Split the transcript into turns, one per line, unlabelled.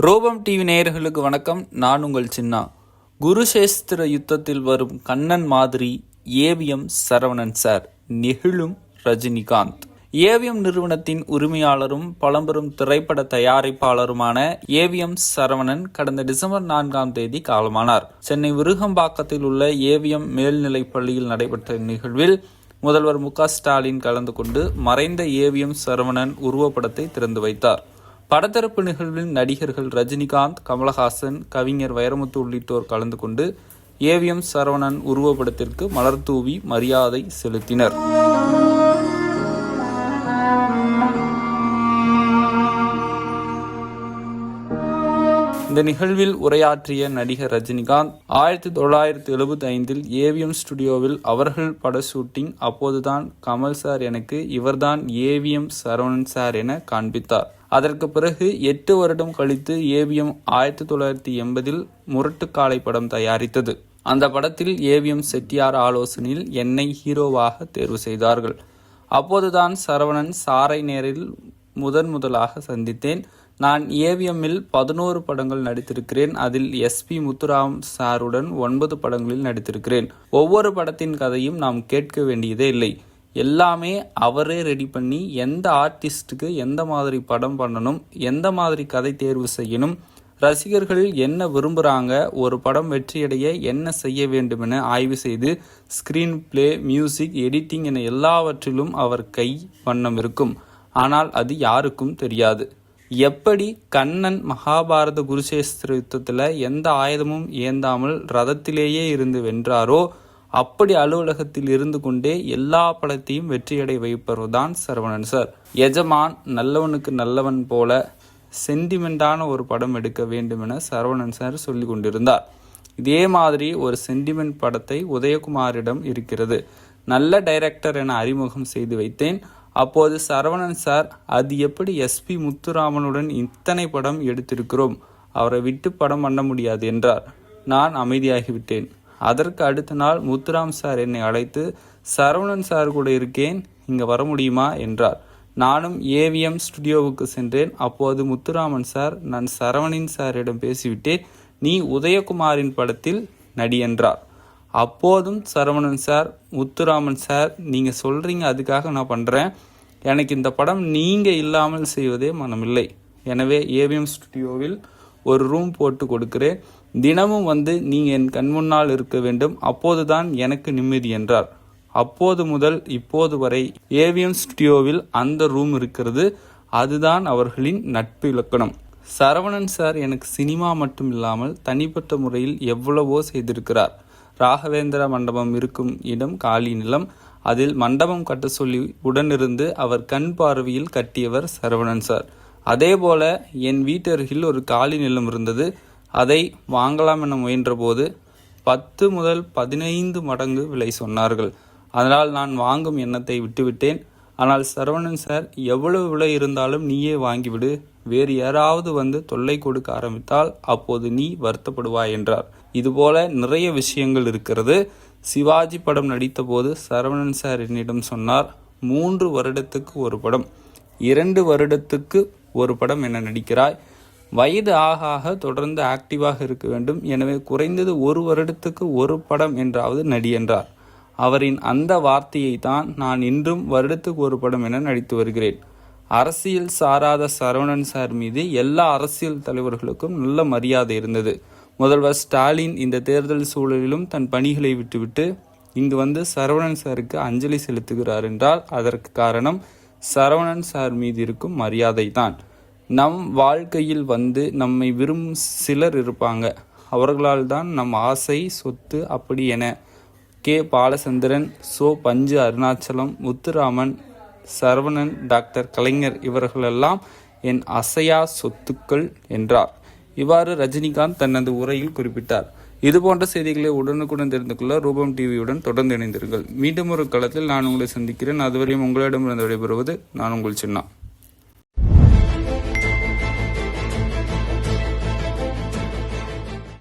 ரோபம் TV நேயர்களுக்கு வணக்கம். நான் உங்கள் சின்னா. குருசேஸ்திர யுத்தத்தில் வரும் கண்ணன் மாதிரி ஏவிஎம் சரவணன் சார் நெகிழும் ரஜினிகாந்த். ஏவிஎம் நிறுவனத்தின் உரிமையாளரும் பழம்பெரும் திரைப்பட தயாரிப்பாளருமான ஏவிஎம் சரவணன் கடந்த டிசம்பர் நான்காம் தேதி காலமானார். சென்னை விருகம்பாக்கத்தில் உள்ள ஏவிஎம் மேல்நிலைப் பள்ளியில் நடைபெற்ற நிகழ்வில் முதல்வர் மு க ஸ்டாலின் கலந்து கொண்டு மறைந்த ஏவிஎம் சரவணன் உருவப்படத்தை திறந்து வைத்தார். படத்தரப்பு நிகழ்வில் நடிகர்கள் ரஜினிகாந்த் கமலஹாசன் கவிஞர் வைரமுத்து உள்ளிட்டோர் கலந்து கொண்டு ஏவிஎம் சரவணன் உருவப்படத்திற்கு மலர் தூவி மரியாதை செலுத்தினர். இந்த நிகழ்வில் உரையாற்றிய நடிகர் ரஜினிகாந்த் ஆயிரத்தி தொள்ளாயிரத்தி எழுபத்தி ஐந்தில் ஏவிஎம் ஸ்டுடியோவில் அவர்கள் பட ஷூட்டிங் அப்போதுதான் கமல் சார் எனக்கு இவர்தான் ஏவிஎம் சரவணன் சார் என காண்பித்தார். அதற்கு பிறகு எட்டு வருடம் கழித்து ஏவிஎம் ஆயிரத்தி தொள்ளாயிரத்தி எண்பதில் முரட்டுக்காலை படம் தயாரித்தது. அந்த படத்தில் ஏவிஎம் செட்டியார் ஆலோசனையில் என்னை ஹீரோவாக தேர்வு செய்தார்கள். அப்போதுதான் சரவணன் சாரை நேரில் முதன் முதலாக சந்தித்தேன். நான் ஏவிஎம்மில் பதினோரு படங்கள் நடித்திருக்கிறேன். அதில் எஸ்பி முத்துராம் சாருடன் ஒன்பது படங்களில் நடித்திருக்கிறேன். ஒவ்வொரு படத்தின் கதையும் நாம் கேட்க வேண்டியதே இல்லை. எல்லாமே அவரே ரெடி பண்ணி எந்த ஆர்டிஸ்ட்டுக்கு எந்த மாதிரி படம் பண்ணணும் எந்த மாதிரி கதை தேர்வு செய்யணும் ரசிகர்கள் என்ன விரும்புகிறாங்க ஒரு படம் வெற்றியடைய என்ன செய்ய வேண்டும் என ஆய்வு செய்து ஸ்க்ரீன் பிளே மியூசிக் எடிட்டிங் என எல்லாவற்றிலும் அவர் கை வண்ணம் இருக்கும். ஆனால் அது யாருக்கும் தெரியாது. எப்படி கண்ணன் மகாபாரத குருசேஸ்திர யுத்தத்தில் எந்த ஆயுதமும் ஏந்தாமல் ரதத்திலேயே இருந்து வென்றாரோ அப்படி அலுவலகத்தில் இருந்து கொண்டே எல்லா படத்தையும் வெற்றியடை வைப்பவர்தான் சரவணன் சார். எஜமான் நல்லவனுக்கு நல்லவன் போல சென்டிமெண்டான ஒரு படம் எடுக்க வேண்டும் என சரவணன் சார் சொல்லி கொண்டிருந்தார். இதே மாதிரி ஒரு சென்டிமெண்ட் படத்தை உதயகுமாரிடம் இருக்கிறது. நல்ல டைரக்டர் என அறிமுகம் செய்து வைத்தேன். அப்போது சரவணன் சார் அது எப்படி எஸ்பி முத்துராமனுடன் இத்தனை படம் எடுத்திருக்கிறோம்? அவரை விட்டு படம் பண்ண முடியாது என்றார். நான் அமைதியாகிவிட்டேன். அதற்கு அடுத்த நாள் முத்துராம் சார் என்னை அழைத்து சரவணன் சார் கூட இருக்கேன் இங்கே வர முடியுமா? என்றார். நானும் ஏவிஎம் ஸ்டுடியோவுக்கு சென்றேன். அப்போது முத்துராமன் சார் நான் சரவணின் சாரிடம் பேசிவிட்டேன். நீ உதயகுமாரின் படத்தில் நடி என்றார். அப்போதும் சரவணன் சார் முத்துராமன் சார் நீங்கள் சொல்கிறீங்க அதுக்காக நான் பண்ணுறேன் எனக்கு இந்த படம் நீங்கள் இல்லாமல் செய்வதே மனமில்லை. எனவே ஏவிஎம் ஸ்டுடியோவில் ஒரு ரூம் போட்டு கொடுக்கிறேன். தினமும் வந்து நீங்கள் என் கண் முன்னால் இருக்க வேண்டும். அப்போதுதான் எனக்கு நிம்மதி என்றார். அப்போது முதல் இப்போது வரை ஏவிஎம் ஸ்டுடியோவில் அந்த ரூம் இருக்கிறது. அதுதான் அவர்களின் நட்பு இலக்கணம் சரவணன் சார் எனக்கு சினிமா மட்டும் இல்லாமல் தனிப்பட்ட முறையில் எவ்வளவோ செய்திருக்கிறார். ராகவேந்திர மண்டபம் இருக்கும் இடம் காலி நிலம். அதில் மண்டபம் கட்ட சொல்லி உடனிருந்து அவர் கண் பார்வையில் கட்டியவர் சரவணன் சார். அதேபோல என் வீட்டருகில் ஒரு காலி நிலம் இருந்தது. அதை வாங்கலாம் என முயன்றபோது பத்து முதல் பதினைந்து மடங்கு விலை சொன்னார்கள். அதனால் நான் வாங்கும் எண்ணத்தை விட்டுவிட்டேன். ஆனால் சரவணன் சார் எவ்வளவு விலை இருந்தாலும் நீயே வாங்கிவிடு. வேறு யாராவது வந்து தொல்லை கொடுக்க ஆரம்பித்தால் அப்போது நீ வருத்தப்படுவாய் என்றார். இதுபோல நிறைய விஷயங்கள் இருக்கிறது. சிவாஜி படம் நடித்தபோது சரவணன் சார் என்னிடம் சொன்னார் மூன்று வருடத்துக்கு ஒரு படம் இரண்டு வருடத்துக்கு ஒரு படம் என நடிக்கிறாய். வயது ஆக ஆக தொடர்ந்து ஆக்டிவாக இருக்க வேண்டும். எனவே குறைந்தது ஒரு வருடத்துக்கு ஒரு படம் என்றாவது நடி என்றார். அவரின் அந்த வார்த்தையை தான் நான் இன்றும் வருடத்துக்கு ஒரு படம் என நடித்து வருகிறேன். அரசியல் சாராத சரவணன் சார் மீது எல்லா அரசியல் தலைவர்களுக்கும் நல்ல மரியாதை இருந்தது. முதல்வர் ஸ்டாலின் இந்த தேர்தல் சூழலிலும் தன் பணிகளை விட்டுவிட்டு இங்கு வந்து சரவணன் சாருக்கு அஞ்சலி செலுத்துகிறார் என்றால் அதற்கு காரணம் சரவணன் சார் மீது இருக்கும் மரியாதை தான் நம் வாழ்க்கையில் வந்து நம்மை விரும்பும் சிலர் இருப்பாங்க. அவர்களால் தான் நம் ஆசை சொத்து அப்படி என கே. பாலச்சந்திரன் சோ. பஞ்சு அருணாச்சலம் முத்துராமன் சரவணன் டாக்டர் கலைஞர் இவர்களெல்லாம் என் அசையா சொத்துக்கள் என்றார். இவ்வாறு ரஜினிகாந்த் தனது உரையில் குறிப்பிட்டார். இது போன்ற செய்திகளை உடனுக்குடன் தெரிந்து கொள்ள ரூபம் டிவியுடன் தொடர்ந்து இணைந்திருங்கள். மீண்டும் ஒரு களத்தில் நான் உங்களை சந்திக்கிறேன். அதுவரையும் உங்களிடமிருந்து விடைபெறுவது நான் உங்கள் சின்ன